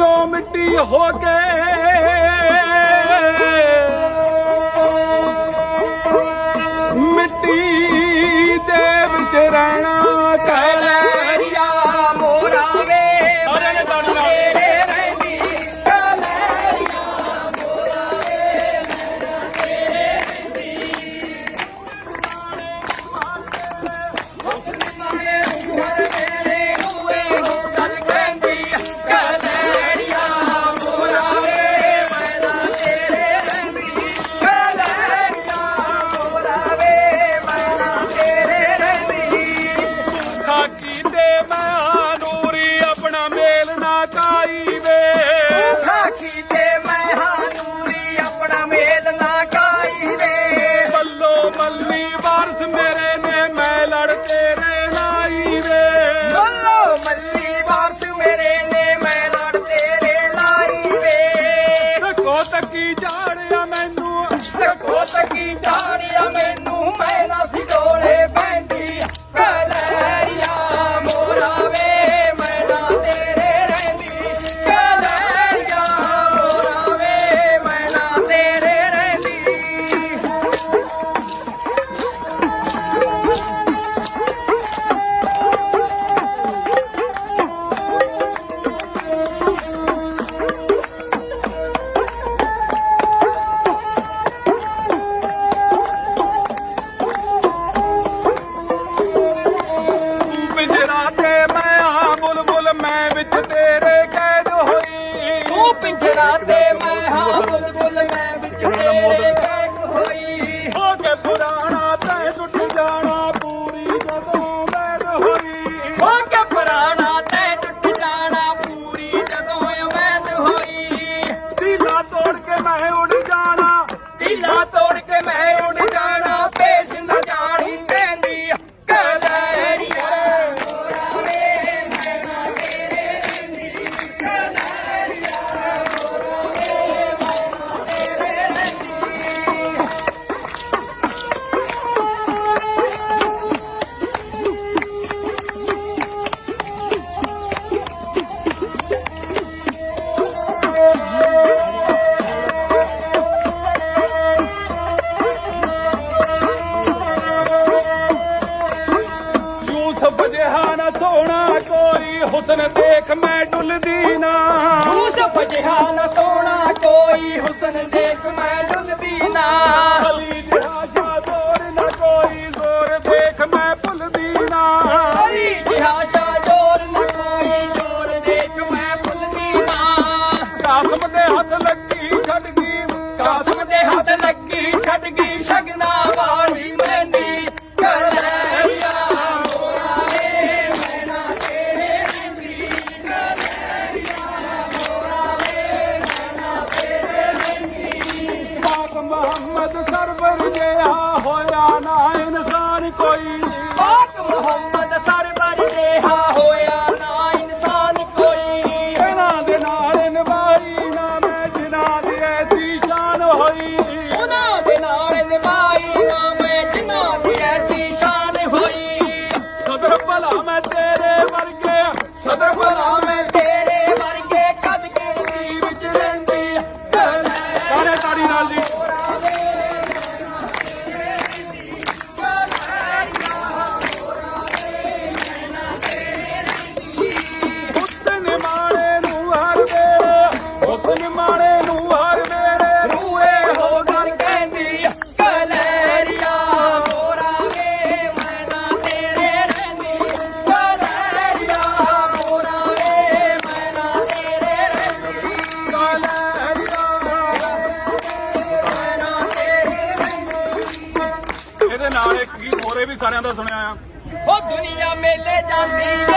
ਮਿੱਟੀ ਹੋ ਕੇ ਤੱਕੀ ਜਾਣਿਆ ਮੈਨੂੰ ਅੱਖੋਂ ਤੱਕੀ ਜਾਣਿਆ ਮੈਨੂੰ ਮੈਂ। ਪਿੱਛ ਤੇਰੇ ਕੈਦ ਹੋਈ। ਤੂੰ ਪਿੰਜਰਾ ਤੇ ਹੁਸਨ ਦੇਖ ਮੈਂ ਡੁੱਲਦੀ ਨਾ। ਜੂਸ ਬਜਿਆ ਨਾ ਸੋਹਣਾ ਕੋਈ ਹੁਸਨ ਦੇਖ ਮੈਂ ਡੁੱਲਦੀ ਨਾ। ਕੋਈ। ਮੁਹੰਮਦ ਸਰਬਰ ਦੇਹਾ ਹੋਇਆ ਨਾ ਇਨਸਾਨ ਕੋਈ। ਇਹਨਾਂ ਦੇ ਨਾਲ ਨਿਭਾਈ ਨਾ ਦੀ ਐਸੀ ਹੋਈ। ਉਹਨਾਂ ਦੇ ਨਾਲ ਨਿਭਾਈ ਨਾ ਮੈਂ ਸ਼ਾਨ ਹੋਈ। ਸਦਰ ਤੇਰੇ ਵਰਗੇ। ਸਦਰ ਭਲਾ ਸਾਰਿਆਂ ਦਾ ਸੁਣਿਆ ਆ। ਉਹ ਦੁਨੀਆ ਮੇਲੇ ਜਾਂਦੀ